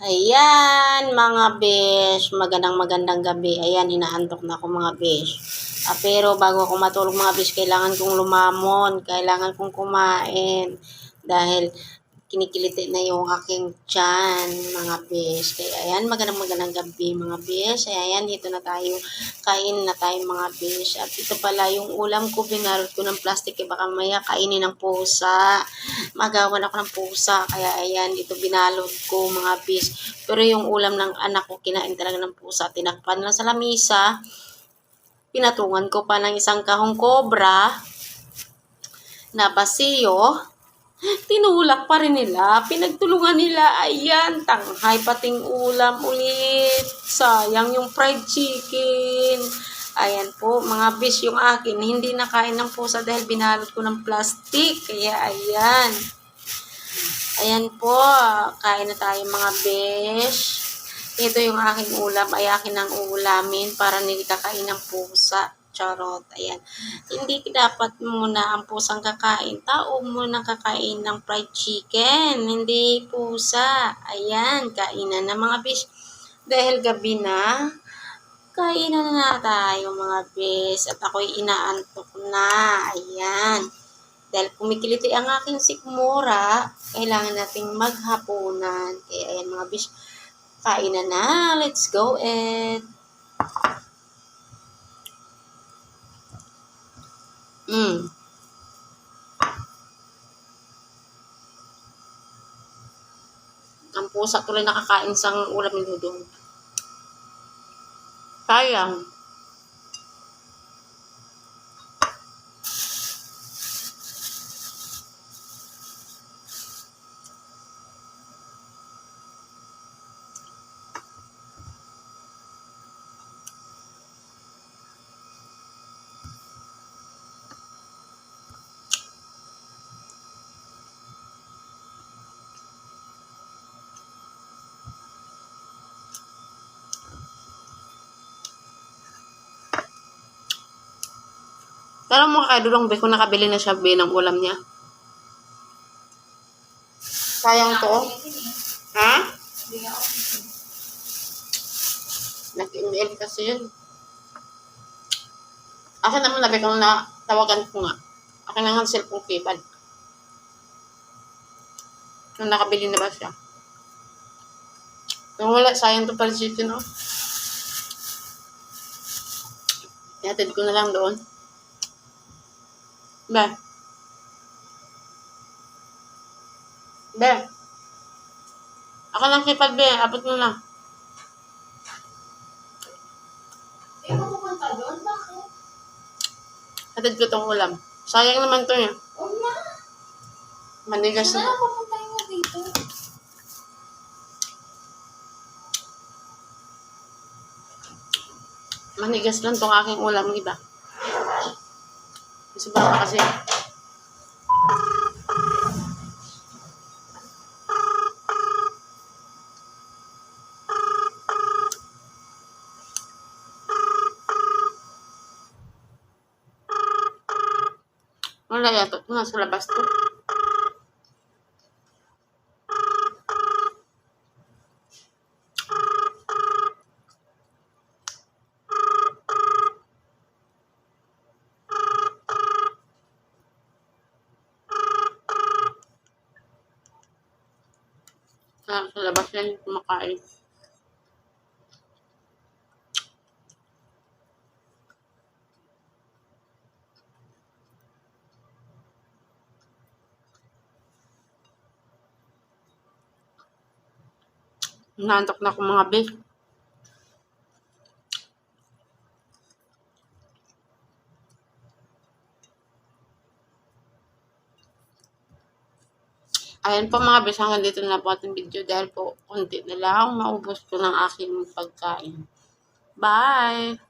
Ayan, mga besh. Magandang magandang gabi. Ayan, inaantok na ako mga besh. Ah, pero bago ako matulog mga besh, kailangan kong lumamon. Kailangan kong kumain. Dahil kinikiliti na yung aking tiyan, mga besh. Kaya ayan, magandang magandang gabi mga besh. Ayan, dito na tayo. Kain na tayo mga besh. At ito pala yung ulam ko, binarot ko ng plastic. Eh, baka maya kainin ng pusa. Magawan ako ng pusa. Kaya ayan, dito binalot ko mga besh. Pero yung ulam ng anak ko, kinain talaga ng pusa. Tinakpan lang sa lamisa. Pinatungan ko pa ng isang kahong kobra na basiyo. Tinulak pa rin nila. Pinagtulungan nila. Ayan, tanghay pating ulam ulit. Sayang yung fried chicken. Ayan po, mga bis yung akin. Hindi nakain ng pusa dahil binalot ko ng plastic. Kaya ayan. Ayan po, kain na tayo mga besh. Ito yung aking ulam, ay akin ang ulamin para hindi kakain ng pusa. Charot, ayan. Hindi dapat muna ang pusang kakain. Tao muna kakain ng fried chicken, hindi pusa. Ayan, kainan na mga besh. Dahil gabi na, kainan na tayo mga besh. At ako'y inaantok na. Ayan. Dahil kumikiliti ang aking sikmura, kailangan nating maghapunan. Kaya ayan mga bish, kain na. Let's go and... Mm. Ang pusa tuloy nakakain sang ulam ni Dudong. Sayang. Pero Dudong be kung nakabili na siya be ng ulam niya. Sayang to. Ha? Nag-email kasi yun. Akin naman labi kung na tawagan ko nga. Akin na nga cellphone keypad. Kung nakabili na ba siya. Kung wala, sayang to pala chicken, no? Ihatid ko na lang doon. Be. Be. Ako lang keypad, be. Abot mo na. Eh, pupunta doon? Bakit? Hatid ko tong ulam. Sayang naman to eh. Huwag na. Manigas na. na pupuntahin mo dito? Manigas lang tong aking ulam iba. Kasi baka kasi. Wala yato. Nasa to. Ah, sa labas yan kumakain. Nantok na ako mga be. Ayan po mga bes, hanggang dito na po ating video dahil po konti na lang maubos ko ng aking pagkain. Bye!